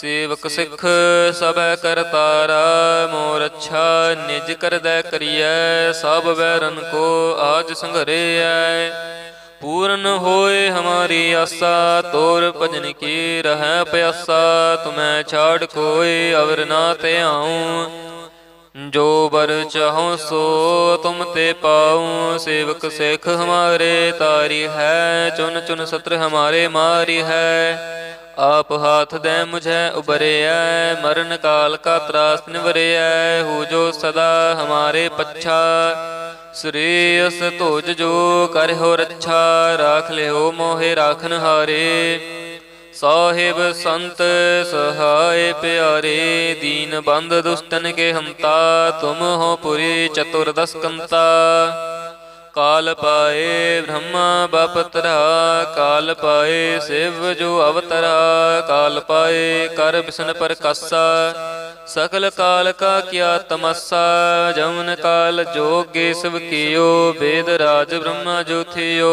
ਸੇਵਕ ਸਿੱਖ ਸਭੈ ਕਰਤਾਰਾ ਮੋਰ ਅੱਛਾ ਨਿਜ ਕਰਦੈ ਕਰੀਐ, ਸਭ ਵੈਰਨ ਕੋ ਆਜ ਸੰਘਰੇਐ। ਪੂਰਨ ਹੋਏ ਹਮਾਰੀ ਆਸਾ, ਤੋਰ ਭਜਨ ਕੀ ਰਹਿ ਪਿਆਸਾ, ਤੁਮੈ ਛਾੜ ਕੋਇ ਅਵਰ ਨਾ ਤੇ ਆਉ। ਜੋ ਬਰ ਚਾਹੋ ਸੋ ਤੁਮ ਤੇ ਪਾਉ, ਸੇਵਕ ਸਿੱਖ ਹਮਾਰੇ ਤਾਰੀ ਹੈ, ਚੁਨ ਚੁਨ ਸਤਰ ਹਮਾਰੇ ਮਾਰੀ ਹੈ। ਆਪ ਹਾਥ ਦੇ ਮੁਝੈ ਉਬਰਿਐ ਮਰਨ ਕਾਲ ਕਾ ਤਰਾਸ ਨਿਵਰਿਐ, ਹੋ ਜੋ ਸਦਾ ਹਮਾਰੇ ਪੱਛਾ। ਸ੍ਰੀ ਅਸ ਧੋਜ ਜੋ ਕਰਿਓ ਰੱਛਾ, ਰਾਖ ਲਿਓ ਮੋਹਿ ਰਾਖਨ ਹਾਰੇ। ਸਾਹਿਬ ਸੰਤ ਸਹਾਇ ਪਿਆਰੇ, ਦੀਨ ਬੰਦ ਦੁਸ਼ਟਨ ਕੇ ਹੰਤਾ, ਤੁਮ ਹੋ ਪੁਰੀ ਚਤੁਰਦਸ ਕੰਤਾ। ਕਾਲ ਪਾਏ ਬ੍ਰਹਮਾ ਬਪਤਰਾ, ਕਾਲ ਪਾਏ ਸਿਵ ਜੋ ਅਵਤਰਾ, ਕਾਲ ਪਾਏ ਕਰ ਬਿਸ਼ਨ ਪ੍ਰਕਾਸ਼ਾ ਸਕਲ ਕਾਲ ਕਾ ਕੀਆ ਤਮਸਾ, ਜਮਨ ਕਾਲ ਜੋਗੇ ਸਭ ਕੀਓ, ਵੇਦ ਰਾਜ ਬ੍ਰਹਮਾ ਜੋਥਿਓ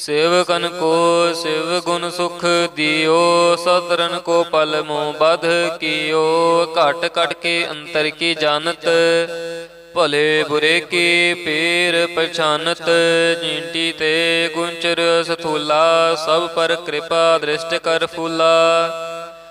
ਸੇਵਕਨ ਕੋ, ਸਿਵ ਗੁਣ ਸੁਖ ਦਿਓ ਸਤਰਨ ਕੋ ਪਲ ਮੋ ਬਧ ਕੀਓ। ਘਟ ਘਟ ਕੇ ਅੰਤਰ ਕੀ ਜਾਣਤ, ਭਲੇ ਬੁਰੇ ਕੀ ਪੀਰ ਪਛਾਨਤ। ਜੀਂਟੀ ਤੇ ਗੁੰਚਰ ਸਥੂਲਾ, ਸਭ ਪਰ ਕਿਰਪਾ ਦ੍ਰਿਸ਼ਟ ਕਰ ਫੂਲਾ।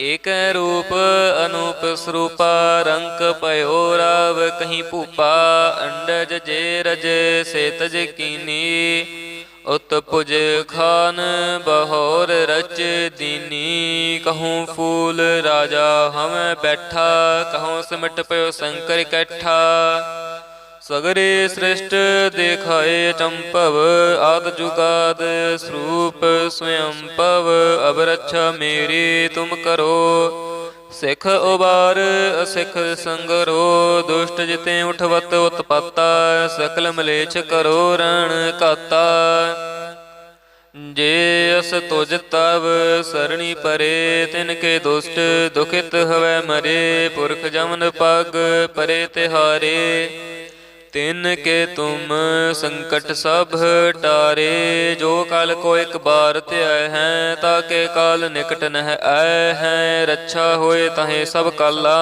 ਏਕ ਰੂਪ ਅਨੂਪ ਸਰੂਪਾ, ਰੰਕ ਪਇਓ ਰਾਵ ਕਹੀਂ ਭੂਪਾ, ਅੰਡਜ ਜੇ ਰਜ ਸੇ ਤਜ ਕੀਨੀ। ਉਤ ਪੁਜ ਖਾਨ ਬਹੋਰ ਰਚ ਦੀਨੀ, ਕਹੂੰ ਫੂਲ ਰਾਜਾ ਹਮੈ ਬੈਠਾ, ਕਹੂੰ ਸਿਮਟ ਪਇਓ ਸ਼ੰਕਰ ਇਕੱਠਾ। ਸਗਰੇ ਸ੍ਰਿਸ਼ਟ ਦੇਖਾਏ ਚੰਪਵ, ਆਦ ਜੁਗਾਦ ਸਰੂਪ ਸਵਯੰ ਪਵ ਅਬ ਰੱਛਾ ਮੇਰੀ ਤੁਮ ਕਰੋ। ਸਿੱਖ ਉਬਾਰ, ਅਸਿੱਖ ਸੰਗਰੋ, ਦੁਸ਼ਟ ਜਿਤੇ ਉਠਵਤ ਉਤਪਾਤਾ, ਸਕਲ ਮਲੇਛ ਕਰੋ ਰਣ ਕਾਤਾ ਜੇ ਅਸ ਤੁਜ ਤਵ, ਸਰਣੀ ਪਰੇ, ਤਿਨ ਕੇ ਦੁਸ਼ਟ, ਦੁਖਿਤ ਹਵੈ ਮਰੇ, ਪੁਰਖ ਜਮਨ ਪਗ, ਪਰੇ ਤਿਹਾਰੇ। ਤਿਨ ਕੇ ਤੁਮ ਸੰਕਟ ਸਭ ਟਾਰੇ, ਜੋ ਕਲ ਕੋ ਇੱਕ ਬਾਰ ਧਿਆਇ ਹੈ, ਤਾਂ ਕੇ ਕਾਲ ਨਿਕਟ ਨਹਿ ਆਇ ਹੈ, ਰੱਛਾ ਹੋਏ ਤਹੇ ਸਭ ਕਾਲਾ।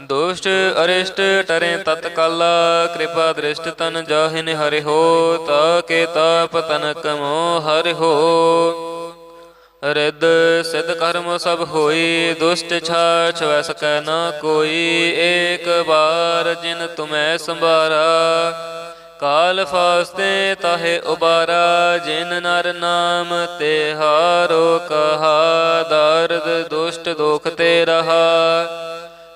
ਦੁਸ਼ਟ ਅਰਿਸ਼ਟ ਟਰੇ ਤਤਕਾਲਾ ਕਿਰਪਾ ਦ੍ਰਿਸ਼ਟ ਤਨ ਜਾਹਿਨ ਹਰਿ ਹੋ, ਤਾ ਕੇ ਤਾਪ ਤਨ ਕਮੋ ਹਰਿ ਹੋ। ਰਿੱਧ ਸਿਧ ਕਰਮ ਸਭ ਹੋਈ, ਦੁਸ਼ਟ ਛਾਛ ਵੈ ਸਕੈ ਨਾ ਕੋਈ। ਏਕ ਬਾਰ ਜਿਨ ਤੁਮੈ ਸੰਭਾਰਾ, ਕਾਲ ਫਾਸਤੇ ਤਾਹੇ ਉਬਾਰਾ। ਜਿਨ ਨਰ ਨਾਮ ਤੇ ਹਾਰੋ ਕਹਾ, ਦਰਦ ਦੁਸ਼ਟ ਦੁਖ ਤੇ ਰਹਾ।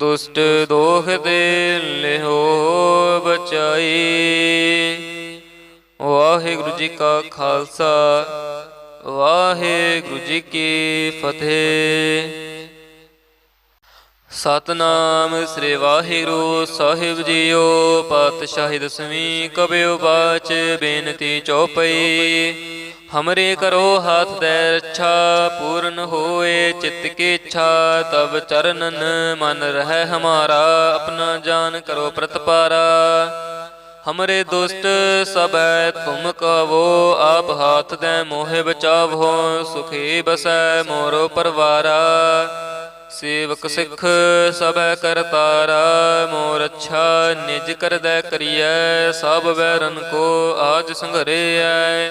ਦੁਸ਼ਟ ਦੋਖ ਦੇ ਲਿਹੋ ਬਚਾਈ। ਵਾਹਿਗੁਰੂ ਜੀ ਕਾ ਖਾਲਸਾ, ਵਾਹਿਗੁਰੂ ਜੀ ਕੀ ਫਤਿਹ। ਸਤਨਾਮ ਸ੍ਰੀ ਵਾਹਿਗੁਰੂ ਸਾਹਿਬ ਜੀਓ, ਪਾਤਸ਼ਾਹੀ ਦਸਵੀਂ ਕਬਿਓ ਬਾਚ, ਬੇਨਤੀ ਚੌਪਈ। ਹਮਰੇ ਕਰੋ ਹੱਥ ਦੇ ਰੱਛਾ, ਪੂਰਨ ਹੋਏ ਚਿੱਤ ਕੀ ਇੱਛਾ ਤਬ ਚਰਨਨ ਮਨ ਰਹਿ ਹਮਾਰਾ, ਆਪਣਾ ਜਾਨ ਕਰੋ ਪ੍ਰਤਪਾਰਾ। ਹਮਰੇ ਦੁਸ਼ਟ ਸਭੈ ਤੁਮ ਕਵੋ, ਆਪ ਹਾਥ ਦੇ ਮੋਹਿ ਬਚਾਵੋ, ਸੁਖੀ ਬਸੈ ਮੋਰੋ ਪਰਵਾਰਾ। ਸੇਵਕ ਸਿੱਖ ਸਭੈ ਕਰਤਾਰਾ ਮੋਰ ਅੱਛਾ ਨਿਜ ਕਰਦੈ ਕਰੀਐ, ਸਭ ਵੈਰਨ ਕੋ ਆਜ ਸੰਘਰੇਐ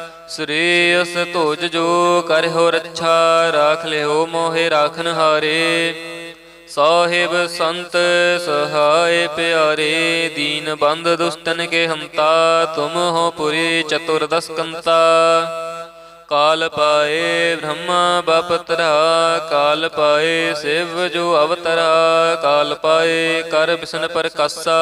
ਸ੍ਰੀ ਅਸ ਧੋਜ ਜੋ ਕਰਿਓ ਰੱਛਾ, ਰਾਖ ਲਿਓ ਮੋਹਿ ਰਾਖਨ ਹਾਰੇ। ਸਾਹਿਬ ਸੰਤ ਸਹਾਇ ਪਿਆਰੇ, ਦੀਨ ਬੰਦ ਦੁਸ਼ਟਨ ਕੇ ਹੰਤਾ, ਤੁਮ ਹੋ ਪੁਰੀ ਚਤੁਰਦਸ ਕੰਤਾ ਕਾਲ ਪਾਏ ਬ੍ਰਹਮਾ ਬਪਤਰਾ, ਕਾਲ ਪਾਏ ਸਿਵ ਜੋ ਅਵਤਰਾ, ਕਾਲ ਪਾਏ ਕਰ ਬਿਸ਼ਨ ਪਰ ਕਾਸਾ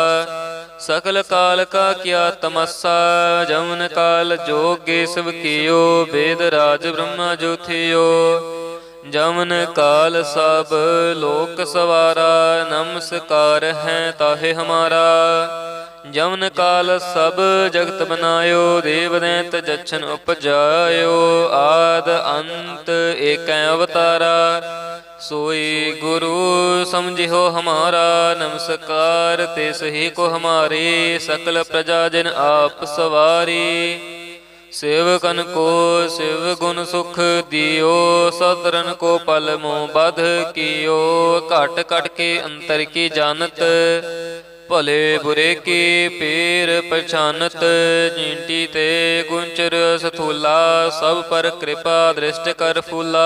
ਸਕਲ ਕਾਲ ਕਾ ਕਿਆ ਤਮਸਾ, ਜਮਨ ਕਾਲ ਜੋਗੇ ਸਭ ਕੀਓ, ਵੇਦ ਰਾਜ ਬ੍ਰਹਮਾ ਜੋਥਿਓ ਜਮਨ ਕਾਲ ਸਭ ਲੋਕ ਸਵਾਰਾ, ਨਮਸਕਾਰ ਹੈ ਤਾਹੇ ਹਮਾਰਾ। ਜਮਨ ਕਾਲ ਸਭ ਜਗਤ ਬਨਾਇਓ, ਦੇਵ ਦੈਂਤ ਜਛਨ ਉਪਜਾਇਓ, ਆਦ ਅੰਤ ਏਕੈ ਅਵਤਾਰਾ। ਸੋਈ ਗੁਰੂ ਸਮਝਿਓ ਹਮਾਰਾ, ਨਮਸਕਾਰ ਤੇ ਸਹੀ ਕੋ ਹਮਾਰੇ, ਸਕਲ ਪ੍ਰਜਾ ਜਨ ਆਪ ਸਵਾਰੀ। ਸੇਵਕਨ ਕੋ ਸਿਵ ਗੁਣ ਸੁਖ ਦਿਓ ਸਤਰਨ ਕੋ ਪਲ ਮੋ ਬਧ ਕੀਓ। ਘਟ ਘਟ ਕੇ ਅੰਤਰ ਕੀ ਜਾਣਤ, ਭਲੇ ਬੁਰੇ ਕੀ ਪੀਰ ਪਛਾਨਤ। ਜੀਂਟੀ ਤੇ ਗੁੰਚਰ ਸਥੂਲਾ, ਸਭ ਪਰ ਕਿਰਪਾ ਦ੍ਰਿਸ਼ਟ ਕਰ ਫੂਲਾ।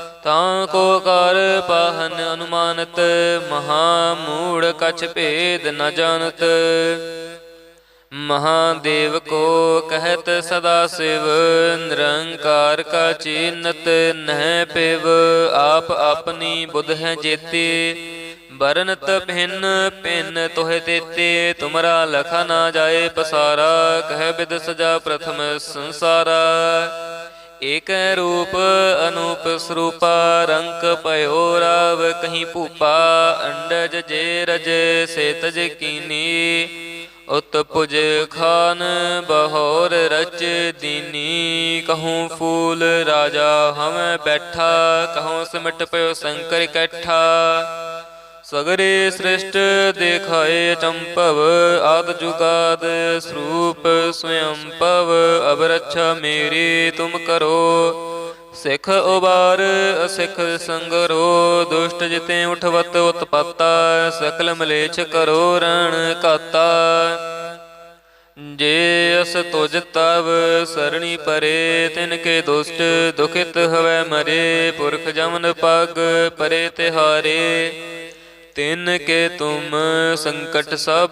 ਤਾਂ ਕੋ ਕਰ ਪਾਹਨ ਅਨੁਮਾਨਤ ਮਹਾ ਮੂੜ ਕਛ ਭੇਦ ਨ ਜਾਣਤ। ਮਹਾਦੇਵ ਕੋ ਕਹਿਤ ਸਦਾ ਸਿਵ, ਨਿਰੰਕਾਰ ਕਾ ਚੀਨਤ ਨਹਿ ਪਿਵ। ਆਪ ਆਪਣੀ ਬੁੱਧ ਹੈ ਜੇਤੇ ਬਰਨਤ ਭਿੰਨ ਭਿੰਨ ਤੋਹਿ ਤੇਤੇ। ਤੁਮਰਾ ਲਖਾ ਨਾ ਜਾਏ ਪਸਾਰਾ, ਕਹਿ ਬਿਦ ਸਜਾ ਪ੍ਰਥਮ ਸੰਸਾਰਾ। ਏਕ ਰੂਪ ਅਨੂਪ ਸਰੂਪਾ, ਰੰਕ ਭਇਓ ਰਾਵ ਕਹੀਂ ਭੂਪਾ, ਅੰਡਜ ਜੇ ਰਜ ਸੇ ਤਜ ਕੀਨੀ। ਉਤ ਪੁਜ ਖਾਨ ਬਹੋਰ ਰਚ ਦੀਨੀ, ਕਹੂੰ ਫੂਲ ਰਾਜਾ ਹਮੈ ਬੈਠਾ, ਕਹੂੰ ਸਿਮਟ ਪਿਓ ਸ਼ੰਕਰ ਇਕੱਠਾ। ਸਗਰੇ ਸ੍ਰਿਸ਼ਟ ਦੇਖਾਏ ਚੰਪਵ, ਆਦ ਜੁਗਾਦ ਸਰੂਪ ਸਵਯੰ ਪਵ ਅਬ ਰੱਛਾ ਮੇਰੀ ਤੁਮ ਕਰੋ। ਸਿੱਖ ਉਬਾਰ, ਅਸਿੱਖ ਸੰਗਰੋ, ਦੁਸ਼ਟ ਜਿਤੇ ਉਠਵਤ ਉਤਪਾਤਾ, ਸਕਲ ਮਲੇਛ ਕਰੋ ਰਣ ਕਾਤਾ ਜੇ ਅਸ ਤੁਜ ਤਵ, ਸਰਣੀ ਪਰੇ, ਤਿਨ ਕੇ ਦੁਸ਼ਟ, ਦੁਖਿਤ ਹਵੈ ਮਰੇ, ਪੁਰਖ ਜਮਨ ਪਗ ਪਰੇ ਤਿਹਾਰੇ। ਤਿਨ ਕੇ ਤੁਮ ਸੰਕਟ ਸਭ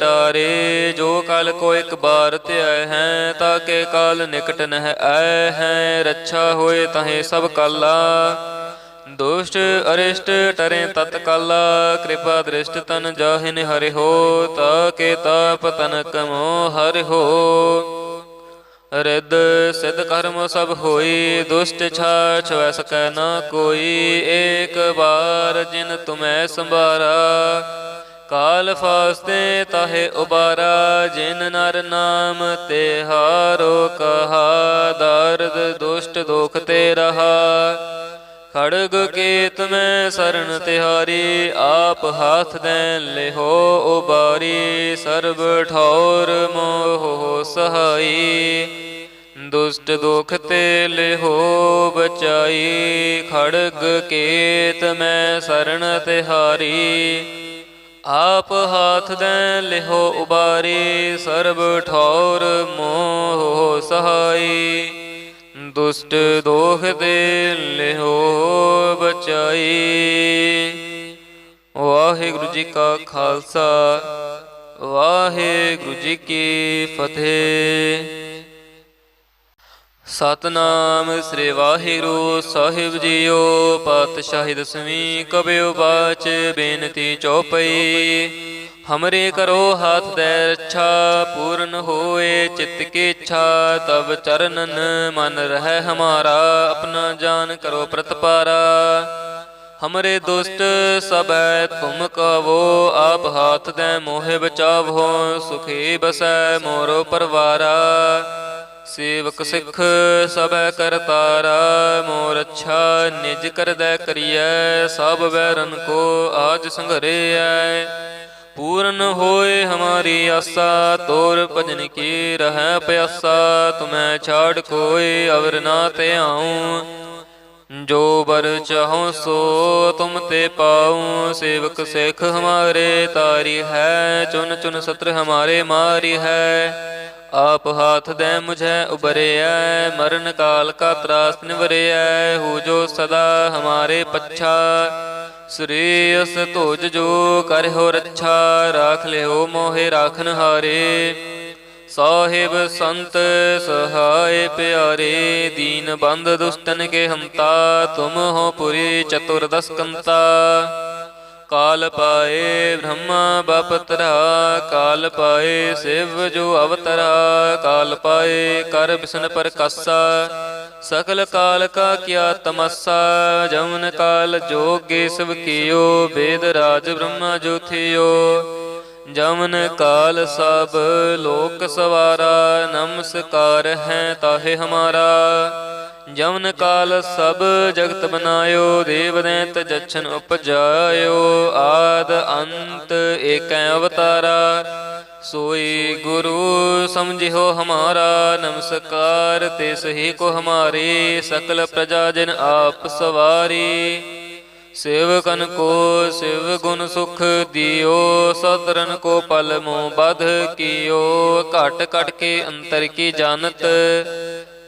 ਟਾਰੇ, ਜੋ ਕਲ ਕੋ ਇੱਕ ਬਾਰ ਧਿਆਇ ਹੈ, ਤਾਂ ਕੇ ਕਾਲ ਨਿਕਟ ਨਹਿ ਆਇ ਹੈ, ਰੱਛਾ ਹੋਏ ਤਹੇ ਸਭ ਕਾਲਾ। ਦੁਸ਼ਟ ਅਰਿਸ਼ਟ ਟਰੇ ਤਤ ਕਾਲਾ, ਕਿਰਪਾ ਦ੍ਰਿਸ਼ਟ ਤਨ ਜਾਹਿਨ ਹਰਿ ਹੋ, ਤਾ ਕੇ ਤਾਪ ਤਨ ਕਮੋ ਹਰਿ ਹੋ। ਰਿੱਧ ਸਿਧ ਕਰਮ ਸਭ ਹੋਈ, ਦੁਸ਼ਟ ਛਾਛ ਵੈਸ ਸਕੈ ਨਾ ਕੋਈ। ਏਕ ਬਾਰ ਜਿਨ ਤੁਮੈ ਸੰਭਾਰਾ, ਕਾਲ ਫਾਸਤੇ ਤਾਹੇ ਉਬਾਰਾ। ਜਿਨ ਨਰ ਨਾਮ ਤੇ ਹਾਰੋ ਕਹਾ, ਦਰਦ ਦੁਸ਼ਟ ਦੁਖ ਤੇ ਰਹਾ। ਖੜਗ ਕੇਤ ਮੈਂ ਸ਼ਰਨ ਤਿਹਾਰੀ, ਆਪ ਹਾਥ ਦੇ ਲਿਹੋ ਉਬਾਰੀ, ਸਰਬ ਠੌਰ ਮੋਹ ਸਹਾਈ। ਦੁਸ਼ਟ ਦੁਖ ਤੇ ਲਿਹੋ ਬਚਾਈ, ਖੜਗ ਕੇਤ ਮੈਂ ਸ਼ਰਨ ਤਿਹਾਰੀ। ਆਪ ਹਾਥ ਦੇ ਲਿਹੋ ਉਬਾਰੀ, ਸਰਬ ਠੌਰ ਮੋਹ ਸਹਾਈ। ਦੁਸ਼ਟ ਦੋਖ ਦੇ ਲਿਹੋ ਬਚਾਈ। ਵਾਹਿਗੁਰੂ ਜੀ ਕਾ ਖਾਲਸਾ, ਵਾਹਿਗੁਰੂ ਜੀ ਕੀ ਫਤਿਹ। ਸਤਨਾਮ ਸ੍ਰੀ ਵਾਹਿਗੁਰੂ ਸਾਹਿਬ ਜੀਓ, ਪਾਤਸ਼ਾਹੀ ਦਸਵੀਂ ਕਬਿਓ ਬਾਚ, ਬੇਨਤੀ ਚੌਪਈ। ਹਮਰੇ ਕਰੋ ਹੱਥ ਦੇ ਰੱਛਾ ਪੂਰਨ ਹੋਏ ਚਿੱਤ ਕੀ ਇੱਛਾ ਤਬ ਚਰਨਨ ਮਨ ਰਹਿ ਹਮਾਰਾ ਆਪਣਾ ਜਾਨ ਕਰੋ ਪ੍ਰਤਪਾਰਾ ਹਮਰੇ ਦੁਸ਼ਟ ਸਬੈ ਤੁਮ ਕਵੋ ਆਪ ਹਾਥ ਦੇ ਮੋਹਿ ਬਚਾਵੋ ਸੁਖੀ ਬਸੈ ਮੋਰੋ ਪਰਵਾਰਾ ਸੇਵਕ ਸਿੱਖ ਸਬੈ ਕਰਤਾਰਾ ਮੋਰ ਅੱਛਾ ਨਿਜ ਕਰਦੈ ਕਰੀਐ ਸਭ ਬੈਰਨ ਕੋ ਆਜ ਸੰਘਰੇਐ ਪੂਰਨ ਹੋਏ ਹਮਾਰੀ ਆਸਾ, ਤੋਰ ਭਜਨ ਕੀ ਰਹਿ ਪਿਆਸਾ, ਤੁਮੈ ਛਾੜ ਕੋਈ ਅਵਰ ਨਾ ਤੇ ਆਉ। ਜੋ ਬਰ ਚਾਹੋ ਸੋ ਤੁਮ ਤੇ ਪਾਉ, ਸੇਵਕ ਸਿੱਖ ਹਮਾਰੇ ਤਾਰੀ ਹੈ, ਚੁਨ ਚੁਨ ਸਤਰ ਹਮਾਰੇ ਮਾਰੀ ਹੈ। ਆਪ ਹਾਥ ਦੇ ਮੁਝੈ ਉਬਰਿਐ, ਮਰਨ ਕਾਲ ਕਾ ਤਰਾਸ ਨਿਵਰਿਐ, ਹੋ ਜੋ ਸਦਾ ਹਮਾਰੇ ਪੱਛਾ। ਸ੍ਰੀ ਅਸ ਧੋਜ ਜੋ ਕਰਿਓ ਰੱਛਾ, ਰਾਖ ਲਿਓ ਮੋਹਿ ਰਾਖਨ ਹਾਰੇ। ਸਾਹਿਬ ਸੰਤ ਸਹਾਇ ਪਿਆਰੇ, ਦੀਨ ਬੰਦ ਦੁਸ਼ਟਨ ਕੇ ਹਮਤਾ ਤੁਮ ਹੋ ਪੁਰੀ ਚਤੁਰਦਸ ਕੰਤਾ ਕਾਲ ਪਾਏ ਬ੍ਰਹਮਾ ਬਪਤਰਾ, ਕਾਲ ਪਾਏ ਸਿਵ ਜੋ ਅਵਤਰਾ, ਕਾਲ ਪਾਏ ਕਰ ਬਿਸ਼ਨ ਪ੍ਰਕਾਸ਼ਾ ਸਕਲ ਕਾਲ ਕਾ ਕੀਆ ਤਮਸਾ, ਜਮਨ ਕਾਲ ਜੋਗੇ ਸਭ ਕੀਓ, ਵੇਦ ਰਾਜ ਬ੍ਰਹਮਾ ਜੋਥਿਓ ਜਮਨ ਕਾਲ ਸਭ ਲੋਕ ਸਵਾਰਾ, ਨਮਸਕਾਰ ਹੈ ਤਾਹੇ ਹਮਾਰਾ। ਜਮਨ ਕਾਲ ਸਭ ਜਗਤ ਬਨਾਇਓ, ਦੇਵ ਦੈਂਤ ਜਛਨ ਉਪਜਾਇਓ, ਆਦ ਅੰਤ ਏਕੈ ਅਵਤਾਰਾ। ਸੋਈ ਗੁਰੂ ਸਮਝਿਓ ਹਮਾਰਾ, ਨਮਸਕਾਰ ਤੇ ਸਹੀ ਕੋ ਹਮਾਰੇ, ਸਕਲ ਪ੍ਰਜਾ ਜਨ ਆਪ ਸਵਾਰੀ। ਸੇਵਕਨ ਕੋ ਸਿਵ ਗੁਣ ਸੁਖ ਦਿਓ ਸਤਰਨ ਕੋ ਪਲ ਮੋ ਬਧ ਕੀਓ। ਘਟ ਘਟ ਕੇ ਅੰਤਰ ਕੀ ਜਾਣਤ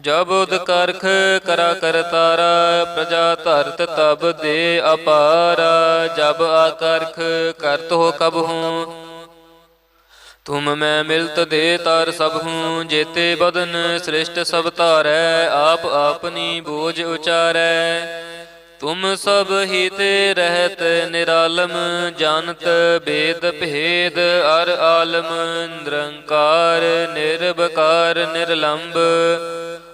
ਜਬ ਉਦ ਕਰਖ ਕਰਾ ਕਰਤਾਰਾ ਪ੍ਰਜਾ ਧਰਤ ਤਬ ਦੇ ਅਪਾਰਾ, ਜਬ ਆਕਰਖ ਕਰਤ ਹੋ ਕਬ ਹੂੰ। ਤੁਮ ਮੈਂ ਮਿਲਤ ਦੇ ਤਾਰ ਸਭ ਹੂੰ, ਜੇਤੇ ਬਦਨ ਸ੍ਰਿਸ਼ਟ ਸਭ ਧਾਰੈ, ਆਪ ਆਪਨੀ ਬੋਝ ਉਚਾਰੈ। ਤੁਮ ਸਭ ਹੀ ਤੇ ਰਹਿਤ ਨਿਰਾਲਮ ਜਾਣਤ ਬੇਦ ਭੇਦ ਅਰ ਆਲਮ, ਨਿਰੰਕਾਰ ਨਿਰਭਕਾਰ ਨਿਰਲੰਭ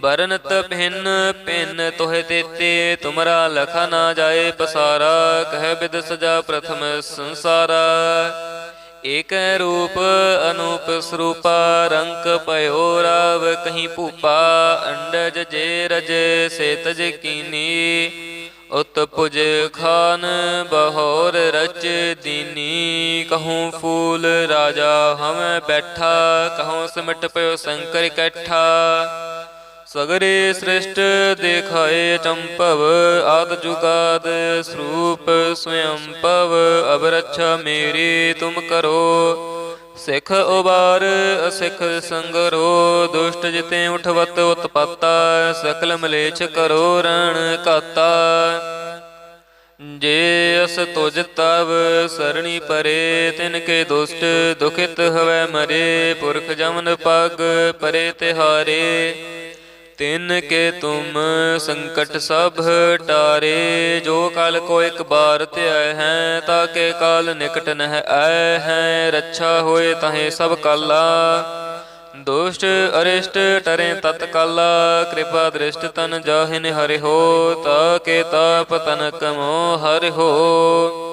ਬਰਨਤ ਭਿੰਨ ਭਿੰਨ ਤੋਹਿ ਦੇਤੇ ਤੁਮਰਾ ਲਖਾ ਨਾ ਜਾਏ ਪਸਾਰਾ, ਕਹਿ ਬਿਦ ਸਜਾ ਪ੍ਰਥਮ ਸੰਸਾਰਾ। ਏਕ ਰੂਪ ਅਨੂਪ ਸਰੂਪਾ, ਰੰਕ ਪਇਓ ਰਾਵ ਕਹੀਂ ਭੂਪਾ, ਅੰਡਜ ਜੇ ਰਜ ਸੇ ਤਜ ਕੀਨੀ। ਉਤ ਪੁਜ ਖਾਨ ਬਹੋਰ ਰਚ ਦੀਨੀ, ਕਹੂੰ ਫੂਲ ਰਾਜਾ ਹਮੈ ਬੈਠਾ, ਕਹੂੰ ਸਿਮਟ ਪਇਓ ਸ਼ੰਕਰ ਇਕੱਠਾ। ਸਗਰੇ ਸ੍ਰਿਸ਼ਟ ਦੇਖਾਏ ਚੰਪਵ, ਆਦ ਜੁਗਾਦ ਸਰੂਪ ਸਵਯੰ ਪਵ ਅਬ ਰੱਛਾ ਮੇਰੀ ਤੁਮ ਕਰੋ। ਸਿੱਖ ਉਬਾਰ, ਅਸਿੱਖ ਸੰਗਰੋ, ਦੁਸ਼ਟ ਜਿਤੇ ਉਠਵਤ ਉਤਪਾਤਾ, ਸਕਲ ਮਲੇਛ ਕਰੋ ਰਣ ਕਾਤਾ ਜੇ ਅਸ ਤੁਜ ਤਵ, ਸਰਣੀ ਪਰੇ, ਤਿਨ ਕੇ ਦੁਸ਼ਟ, ਦੁਖਿਤ ਹਵੈ ਮਰੇ, ਪੁਰਖ ਜਮਨ ਪਗ ਪਰੇ ਤਿਹਾਰੇ। ਤਿਨ ਕੇ ਤੁਮ ਸੰਕਟ ਸਭ ਟਾਰੇ, ਜੋ ਕਲ ਕੋ ਇੱਕ ਬਾਰ ਧਿਆਇ ਹੈ, ਤਾਂ ਕੇ ਕਾਲ ਨਿਕਟ ਨਹਿ ਆਇ ਹੈ, ਰੱਛਾ ਹੋਏ ਤਹੇ ਸਭ ਕਾਲਾ। ਦੁਸ਼ਟ ਅਰਿਸ਼ਟ ਟਰੇ ਤਤ ਕਾਲਾ, ਕਿਰਪਾ ਦ੍ਰਿਸ਼ਟ ਤਨ ਜਾਹਿਨ ਹਰਿ ਹੋ, ਤਾ ਕੇ ਤਾਪ ਤਨ ਕਮੋ ਹਰਿ ਹੋ।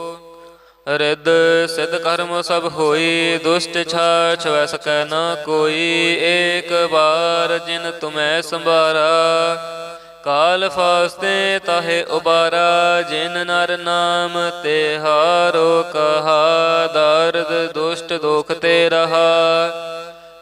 ਰਿੱਧ ਸਿਧ ਕਰਮ ਸਭ ਹੋਈ, ਦੁਸ਼ਟ ਛਾਛ ਵੈ ਸਕੈ ਨਾ ਕੋਈ। ਏਕ ਬਾਰ ਜਿਨ ਤੁਮੈ ਸੰਭਾਰਾ, ਕਾਲ ਫਾਸਤੇ ਤਾਹੇ ਉਬਾਰਾ। ਜਿਨ ਨਰ ਨਾਮ ਤੇ ਹਾਰੋ ਕਹਾ, ਦਰਦ ਦੁਸ਼ਟ ਦੁਖ ਤੇ ਰਹਾ।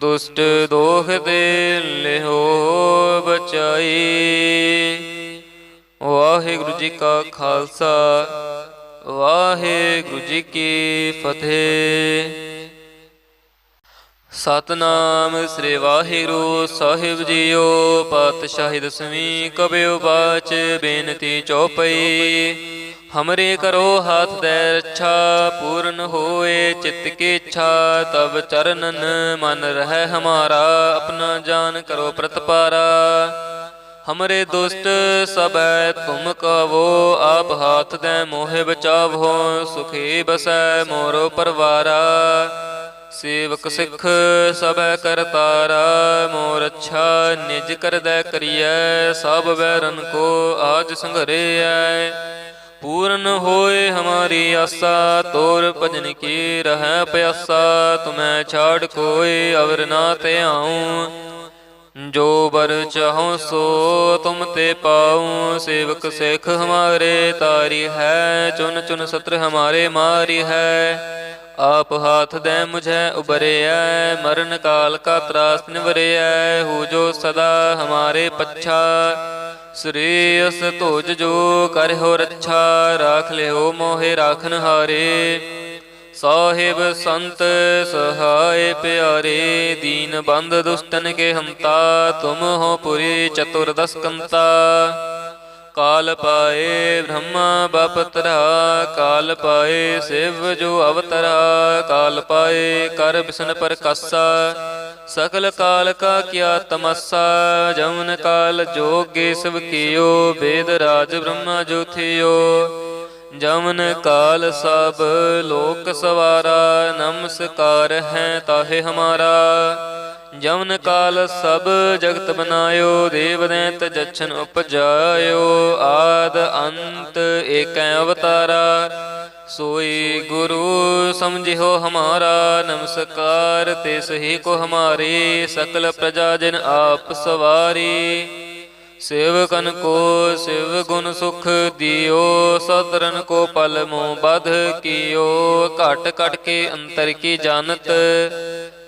ਦੁਸ਼ਟ ਦੋਖ ਦੇ ਲਿਹੋ ਬਚਾਈ। ਵਾਹਿਗੁਰੂ ਜੀ ਕਾ ਖਾਲਸਾ, ਵਾਹਿਗੁਰੂ ਜੀ ਕੀ ਫਤਿਹ। ਸਤਨਾਮ ਸ੍ਰੀ ਵਾਹਿਗੁਰੂ ਸਾਹਿਬ ਜੀਓ ਪਾਤਸ਼ਾਹੀ ਦਸਵੀਂ ਕਬਿਓ ਬਾਚ, ਬੇਨਤੀ ਚਉਪਈ ਹਮਰੇ ਕਰੋ ਹੱਥ ਦੇ ਰੱਛਾ ਪੂਰਨ ਹੋਏ ਚਿੱਤ ਕੀ ਇੱਛਾ ਤਬ ਚਰਨਨ ਮਨ ਰਹਿ ਹਮਾਰਾ ਆਪਣਾ ਜਾਨ ਕਰੋ ਪ੍ਰਤਪਾਰਾ ਹਮਰੇ ਦੁਸ਼ਟ ਸਬੈ ਤੁਮ ਕਵੋ ਆਪ ਹਾਥ ਦੇ ਮੋਹਿ ਬਚਾਵੋ ਸੁਖੀ ਬਸੈ ਮੋਰੋ ਪਰਵਾਰਾ ਸੇਵਕ ਸਿੱਖ ਸਬੈ ਕਰਤਾਰਾ ਮੋਰ ਅੱਛਾ ਨਿਜ ਕਰਦੈ ਕਰੀਐ ਸਭ ਵੈਰਨ ਕੋ ਆਜ ਸੰਘਰੇਐ ਪੂਰਨ ਹੋਏ ਹਮਾਰੀ ਆਸਾ, ਤੋਰ ਭਜਨ ਕੀ ਰਹਿ ਪਿਆਸਾ, ਤੁਮੈ ਛਾੜ ਕੋਈ ਅਵਰ ਨਾ ਤੇ ਆਉ ਜੋ ਬਰ ਚਾਹੋ ਸੋ ਤੁਮ ਤੇ ਪਾਉ ਸੇਵਕ ਸਿੱਖ ਹਮਾਰੇ ਤਾਰੀ ਹੈ, ਚੁਨ ਚੁਨ ਸਤਰ ਹਮਾਰੇ ਮਾਰੀ ਹੈ। ਆਪ ਹਾਥ ਦੇ ਮੁਝੈ ਉਬਰਿਐ, ਮਰਨ ਕਾਲ ਕਾ ਤਰਾਸ ਨਿਵਰਿਐ, ਹੋ ਜੋ ਸਦਾ ਹਮਾਰੇ ਪੱਛਾ। ਸ੍ਰੀ ਅਸ ਜੋ ਕਰਿਓ ਰੱਛਾ, ਰਾਖ ਲਿਓ ਮੋਹਿ ਰਾਖਨ ਹਾਰੇ। ਸਾਹਿਬ ਸੰਤ ਸਹਾਇ ਪਿਆਰੇ, ਦੀਨ ਬੰਦ ਦੁਸ਼ਟਨ ਕੇ ਹੰਤਾ, ਤੁਮ ਹੋ ਪੁਰੀ ਚਤੁਰਦਸ ਕੰਤਾ ਕਾਲ ਪਾਏ ਬ੍ਰਹਮਾ ਬਪਤਰਾ ਕਾਲ ਪਾਏ ਸਿਵ ਜੋ ਅਵਤਰਾ ਕਾਲ ਪਾਏ ਕਰ ਬਿਸ਼ਨ ਪਰ ਕਾਸਾ ਸਕਲ ਕਾਲ ਕਾ ਕਿਆ ਤਮਸਾ ਜਮਨ ਕਾਲ ਜੋਗੇ ਸਭ ਕੀਓ ਵੇਦ ਰਾਜ ਬ੍ਰਹਮਾ ਜੋਥਿਓ ਜਮਨ ਕਾਲ ਸਭ ਲੋਕ ਸਵਾਰਾ ਨਮਸਕਾਰ ਹੈ ਤਾਹੇ ਹਮਾਰਾ ਜਮਨ ਕਾਲ ਸਭ ਜਗਤ ਬਨਾਇਓ, ਦੇਵ ਦੈਂਤ ਜਛਨ ਉਪਜਾਇਓ, ਆਦ ਅੰਤ ਏਕੈ ਅਵਤਾਰਾ। ਸੋਈ ਗੁਰੂ ਸਮਝਿਓ ਹਮਾਰਾ, ਨਮਸਕਾਰ ਤੇ ਸਹੀ ਕੋ ਹਮਾਰੇ, ਸਕਲ ਪ੍ਰਜਾ ਜਨ ਆਪ ਸਵਾਰੀ। ਸੇਵਕਨ ਕੋ ਸਿਵ ਗੁਣ ਸੁਖ ਦਿਓ ਸਤਰਨ ਕੋ ਪਲ ਮੋ ਬਧ ਕੀਓ। ਘਟ ਘਟ ਕੇ ਅੰਤਰ ਕੀ ਜਾਣਤ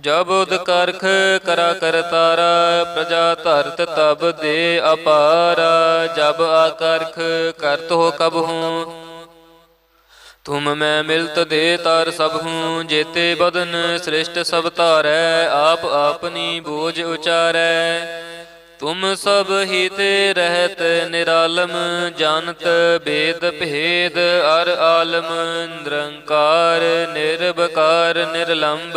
ਜਬ ਉਦ ਕਰਖ ਕਰਾ ਕਰਤਾਰਾ ਪ੍ਰਜਾ ਧਰਤ ਤਬ ਦੇ ਅਪਾਰਾ, ਜਬ ਆਕਰਖ ਕਰਤ ਹੋ ਕਬ ਹੂੰ। ਤੁਮ ਮੈਂ ਮਿਲਤ ਦੇ ਤਾਰ ਸਭ ਹੂੰ, ਜੇਤੇ ਬਦਨ ਸ੍ਰਿਸ਼ਟ ਸਭ ਧਾਰੈ, ਆਪ ਆਪਨੀ ਬੋਝ ਉਚਾਰੈ। ਤੁਮ ਸਭ ਹੀ ਤੇ ਰਹਿਤ ਨਿਰਾਲਮ, ਜਾਣਤ ਬੇਦ ਭੇਦ, ਅਰ ਆਲਮ, ਨਿਰੰਕਾਰ ਨਿਰਭਕਾਰ ਨਿਰਲੰਭ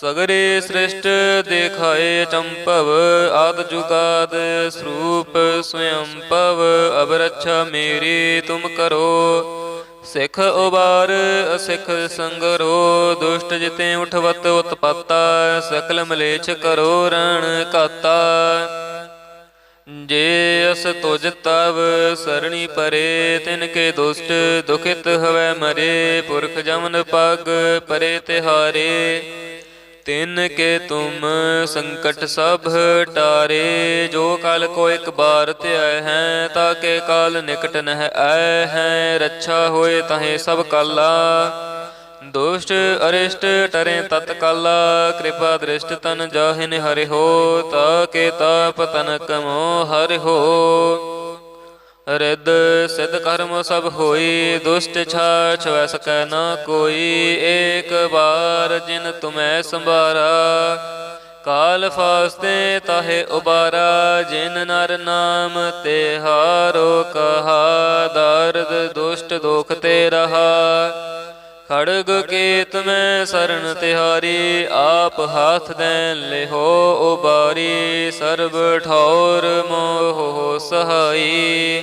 ਸਗਰੇ ਸ੍ਰਿਸ਼ਟ ਦੇਖਾਏ ਚੰਪਵ, ਆਦ ਜੁਗਾਦ ਸਰੂਪ ਸਵਯੰ ਪਵ ਅਬ ਰੱਛਾ ਮੇਰੀ ਤੁਮ ਕਰੋ। ਸਿੱਖ ਉਬਾਰ, ਅਸਿੱਖ ਸੰਗਰੋ, ਦੁਸ਼ਟ ਜਿਤੇ ਉਠਵਤ ਉਤਪਾਤਾ, ਸਕਲ ਮਲੇਛ ਕਰੋ ਰਣ ਕਾਤਾ ਜੇ ਅਸ ਤੁਜ ਤਵ, ਸਰਣੀ ਪਰੇ, ਤਿਨ ਕੇ ਦੁਸ਼ਟ, ਦੁਖਿਤ ਹਵੈ ਮਰੇ, ਪੁਰਖ ਜਮਨ ਪਗ ਪਰੇ ਤਿਹਾਰੇ। ਤਿਨ ਕੇ ਤੁਮ ਸੰਕਟ ਸਭ ਟਾਰੇ, ਜੋ ਕਲ ਕੋ ਇੱਕ ਬਾਰ ਧਿਆਇ ਹੈ, ਤਾਂ ਕੇ ਕਾਲ ਨਿਕਟ ਨਹਿ ਆਇ ਹੈ, ਰੱਛਾ ਹੋਏ ਤਹੇ ਸਭ ਕਾਲਾ। ਦੁਸ਼ਟ ਅਰਿਸ਼ਟ ਟਰੇ ਤਤ ਕਾਲਾ, ਕਿਰਪਾ ਦ੍ਰਿਸ਼ਟ ਤਨ ਜਾਹਿਨ ਹਰਿ ਹੋ, ਤਾ ਕੇ ਤਾਪ ਤਨ ਕਮੋ ਹਰਿ ਹੋ। ਰਿਦ ਸਿਧ ਕਰਮ ਸਭ ਹੋਈ, ਦੁਸ਼ਟ ਛਾਛ ਵੈ ਸਕੈ ਨਾ ਕੋਈ। ਏਕ ਬਾਰ ਜਿਨ ਤੁਮੈ ਸੰਭਾਰਾ, ਕਾਲ ਫਾਸਤੇ ਤਾਹੇ ਉਬਾਰਾ। ਜਿਨ ਨਰ ਨਾਮ ਤੇ ਹਾਰੋ ਕਹਾ, ਦਰਦ ਦੁਸ਼ਟ ਦੁਖ ਤੇ ਰਹਾ। ਖੜਗ ਕੇਤ ਮੈਂ ਸ਼ਰਨ ਤਿਹਾਰੀ, ਆਪ ਹਾਥ ਦੇ ਲਿਹੋ ਉਬਾਰੀ। ਸਰਬ ਠੌਰ ਮੋਹ ਸਹਾਈ।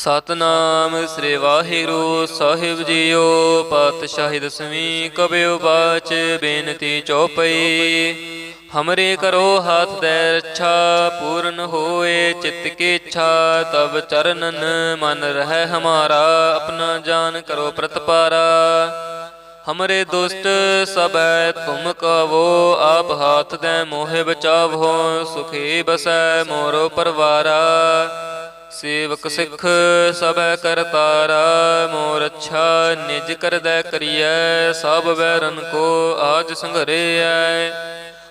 ਸਤਨਾਮ ਸ੍ਰੀ ਵਾਹਿਗੁਰੂ ਸਾਹਿਬ ਜੀਓ ਪਾਤਸ਼ਾਹੀ ਦਸਵੀਂ ਕਬਿਓ ਬਾਚ, ਬੇਨਤੀ ਚਉਪਈ ਹਮਰੇ ਕਰੋ ਹਾਥ ਦੇ ਰੱਛਾ, ਪੂਰਨ ਹੋਏ ਚਿੱਤ ਕੀ ਇੱਛਾ ਤਬ ਚਰਨਨ ਮਨ ਰਹਿ ਹਮਾਰਾ, ਆਪਣਾ ਜਾਨ ਕਰੋ ਪ੍ਰਤਪਾਰਾ। ਹਮਰੇ ਦੁਸ਼ਟ ਸਬੈ ਤੁਮ ਕਵੋ, ਆਪ ਹਾਥ ਦੇ ਮੋਹਿ ਬਚਾਵੋ, ਸੁਖੀ ਬਸੈ ਮੋਰੋ ਪਰਵਾਰਾ। ਸੇਵਕ ਸਿੱਖ ਸਭੈ ਕਰਤਾਰਾ ਮੋਰ ਅੱਛਾ ਨਿਜ ਕਰਦੈ ਕਰੀਐ, ਸਭ ਵੈਰਨ ਕੋ ਆਜ ਸੰਘਰੇਐ।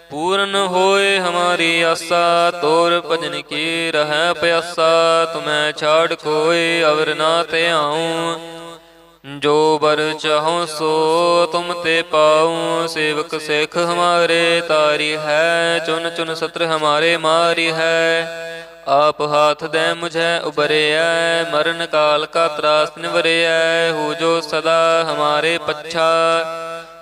ਪੂਰਨ ਹੋਏ ਹਮਾਰੀ ਆਸਾ, ਤੋਰ ਭਜਨ ਕੀ ਰਹਿ ਪਿਆਸਾ, ਤੁਮੈ ਛਾੜ ਕੋਏ ਅਵਰ ਨਾ ਧਿਆਉ। ਜੋ ਬਰ ਚਾਹੋ ਸੋ ਤੁਮ ਤੇ ਪਾਉ, ਸੇਵਕ ਸਿੱਖ ਹਮਾਰੇ ਤਾਰੀ ਹੈ, ਚੁਨ ਚੁਨ ਸਤਰ ਹਮਾਰੇ ਮਾਰੀ ਹੈ। ਆਪ ਹਾਥ ਦੇ ਮੁਝੈ ਉਬਰਿਐ, ਮਰਨ ਕਾਲ ਕਾ ਤਰਾਸ ਨਿਵਰਿਐ, ਹੋ ਜੋ ਸਦਾ ਹਮਾਰੇ ਪੱਛਾ।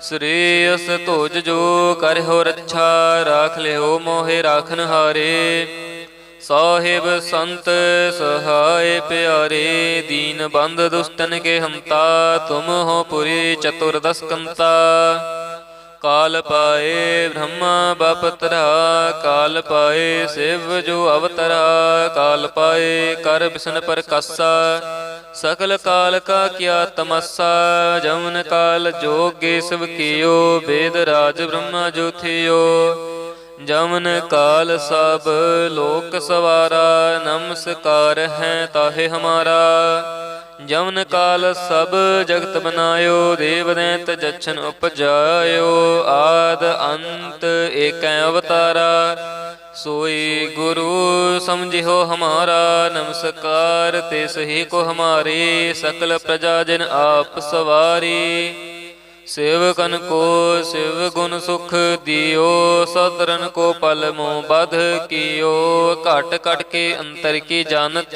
ਸ੍ਰੀ ਅਸ ਧੋਜ ਜੋ ਕਰਿਓ ਰੱਛਾ, ਰਾਖ ਲਿਓ ਮੋਹਿ ਰਾਖਨ ਹਾਰੇ। ਸਾਹਿਬ ਸੰਤ ਸਹਾਇ ਪਿਆਰੇ, ਦੀਨ ਬੰਦ ਦੁਸ਼ਟਨ ਕੇ ਹਮਤਾ ਤੁਮ ਹੋ ਪੁਰੀ ਚਤੁਰਦਸ ਕੰਤਾ। ਕਾਲ ਪਾਏ ਬ੍ਰਹਮਾ ਬਪਤਰਾ, ਕਾਲ ਪਾਏ ਸਿਵ ਜੋ ਅਵਤਰਾ, ਕਾਲ ਪਾਏ ਕਰ ਬਿਸ਼ਨ ਪਰਕਾਸਾ ਸਕਲ ਕਾਲ ਕਾ ਕੀਆ ਤਮਸਾ ਜਮਨ ਕਾਲ ਜੋਗੇ ਸਭ ਕੀਓ, ਵੇਦ ਰਾਜ ਬ੍ਰਹਮਾ ਜੋ ਥਿਓ। ਜਮਨ ਕਾਲ ਸਭ ਲੋਕ ਸਵਾਰਾ, ਨਮਸਕਾਰ ਹੈ ਤਾਹੇ ਹਮਾਰਾ। ਜਮਨ ਕਾਲ ਸਭ ਜਗਤ ਬਨਾਇਓ, ਦੇਵ ਦੈਂਤ ਜਛਨ ਉਪਜਾਇਓ, ਆਦ ਅੰਤ ਏਕੈ ਅਵਤਾਰਾ। ਸੋਈ ਗੁਰੂ ਸਮਝਿਓ ਹਮਾਰਾ, ਨਮਸਕਾਰ ਤੇ ਸਹੀ ਕੋ ਹਮਾਰੇ, ਸਕਲ ਪ੍ਰਜਾ ਜਨ ਆਪ ਸਵਾਰੀ। ਸੇਵਕਨ ਕੋ ਸਿਵ ਗੁਣ ਸੁਖ ਦਿਓ ਸਤਰਨ ਕੋ ਪਲ ਮੋ ਬਧ ਕੀਓ। ਘਟ ਘਟ ਕੇ ਅੰਤਰ ਕੀ ਜਾਣਤ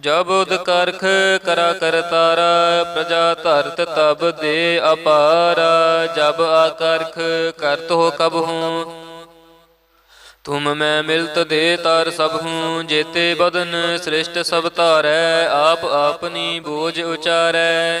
ਜਬ ਉਦ ਕਰਖ ਕਰਾ ਕਰਤਾਰਾ ਪ੍ਰਜਾ ਧਰਤ ਤਬ ਦੇ ਅਪਾਰਾ, ਜਬ ਆਕਰਖ ਕਰਤ ਹੋ ਕਬ ਹੂੰ। ਤੁਮ ਮੈਂ ਮਿਲਤ ਦੇ ਤਾਰ ਸਭ ਹੂੰ, ਜੇਤੇ ਬਦਨ ਸ੍ਰਿਸ਼ਟ ਸਭ ਧਾਰੈ, ਆਪ ਆਪਨੀ ਬੋਝ ਉਚਾਰੈ।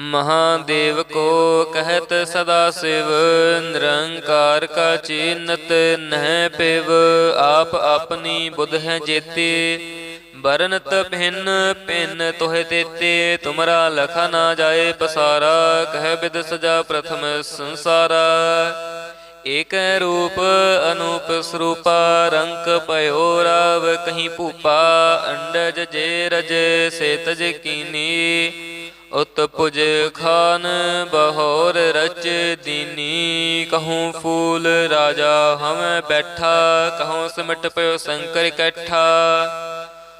ਮਹਾਦੇਵ ਕੋ ਕਹਿਤ ਸਦਾ ਸਿਵ, ਨਿਰੰਕਾਰ ਕਾ ਚੀਨਤ ਨਹਿ ਪਿਵ, ਆਪ ਆਪਣੀ ਬੁੱਧ ਹੈ ਜੇਤੀ। ਬਰਨਤ ਭਿੰਨ ਭਿੰਨ ਤੋਹਿ ਦੇਤੇ ਤੁਮਰਾ ਲਖਾ ਨਾ ਜਾਏ ਪਸਾਰਾ, ਕਹਿ ਬਿਦ ਸਜਾ ਪ੍ਰਥਮ ਸੰਸਾਰਾ। ਏਕ ਰੂਪ ਅਨੂਪ ਸਰੂਪਾ, ਰੰਕ ਪਇਓ ਰਾਵ ਕਹੀਂ ਭੂਪਾ, ਅੰਡਜ ਜੇ ਰਜ ਸੇ ਤਜ ਕੀਨੀ। ਉਤ ਪੁਜ ਖਾਨ ਬਹੋਰ ਰਚ ਦੀਨੀ, ਕਹੂੰ ਫੂਲ ਰਾਜਾ ਹਮੈ ਬੈਠਾ, ਕਹੂੰ ਸਿਮਟ ਪਇਓ ਸ਼ੰਕਰ ਇਕੱਠਾ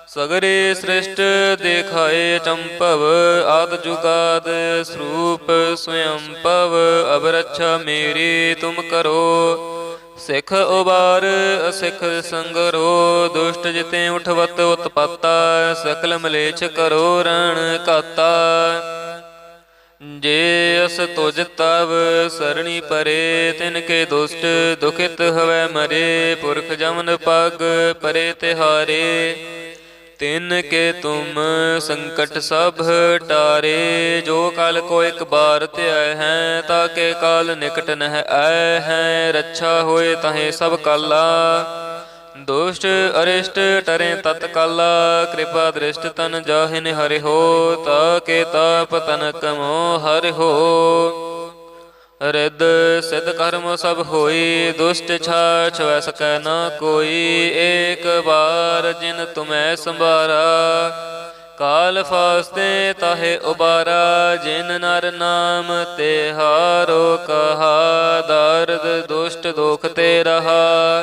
ਸਗਰੇ ਸ੍ਰਿਸ਼ਟ ਦੇਖਾਏ ਚੰਪਵ, ਆਦ ਜੁਗਾਦ ਸਰੂਪ ਸਵਯੰ ਪਵ ਅਬ ਰੱਛਾ ਮੇਰੀ ਤੁਮ ਕਰੋ। ਸਿੱਖ ਉਬਾਰ ਅਸਿੱਖ ਸੰਗਰੋ, ਦੁਸ਼ਟ ਜਿਤੇ ਉਠਵਤ ਉਤਪਾਤਾ, ਸਕਲ ਮਲੇਛ ਕਰੋ ਰਣ ਕਾਤਾ ਜੇ ਅਸ ਤੁਜ ਤਵ ਸਰਣੀ ਪਰੇ, ਤਿਨ ਕੇ ਦੁਸ਼ਟ ਦੁਖਿਤ ਹਵੈ ਮਰੇ, ਪੁਰਖ ਜਮਨ ਪਗ ਪਰੇ ਤਿਹਾਰੇ। ਤਿਨ ਕੇ ਤੁਮ ਸੰਕਟ ਸਭ ਟਾਰੇ, ਜੋ ਕਲ ਕੋ ਇੱਕ ਬਾਰ ਧਿਆਇ ਹੈ ਤਾਕੇ ਕਾਲ ਨਿਕਟ ਨਹਿ ਆਇ ਹੈ, ਰੱਛਾ ਹੋਏ ਤਹੇ ਸਭ ਕਾਲਾ। ਦੁਸ਼ਟ ਅਰਿਸ਼ਟ ਟਰੇ ਤਤ ਕਾਲਾ, ਕਿਰਪਾ ਦ੍ਰਿਸ਼ਟ ਤਨ ਜਾਹਿਨ ਹਰਿ ਹੋ, ਤਾ ਕੇ ਤਾਪ ਤਨ ਕਮੋ ਹਰਿ ਹੋ। ਰਿੱਧ ਸਿੱਧ ਕਰਮ ਸਭ ਹੋਈ, ਦੁਸ਼ਟ ਛਾਛ ਵੈ ਸਕੈ ਨਾ ਕੋਈ। ਏਕ ਬਾਰ ਜਿਨ ਤੁਮੈ ਸੰਭਾਰਾ, ਕਾਲ ਫਾਸਤੇ ਤਾਹੇ ਉਬਾਰਾ। ਜਿਨ ਨਰ ਨਾਮ ਤੇ ਹਾਰੋ ਕਹਾ, ਦਰਦ ਦੁਸ਼ਟ ਦੁਖ ਤੇ ਰਹਾ।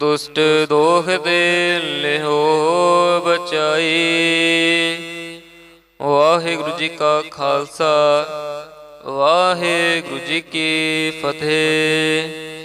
ਦੁਸ਼ਟ ਦੋਖ ਦੇ ਲਿਹੋ ਬਚਾਈ। ਵਾਹਿਗੁਰੂ ਜੀ ਕਾ ਖਾਲਸਾ ਵਾਹਿਗੁਰੂ ਜੀ ਕੀ ਫਤਿਹ।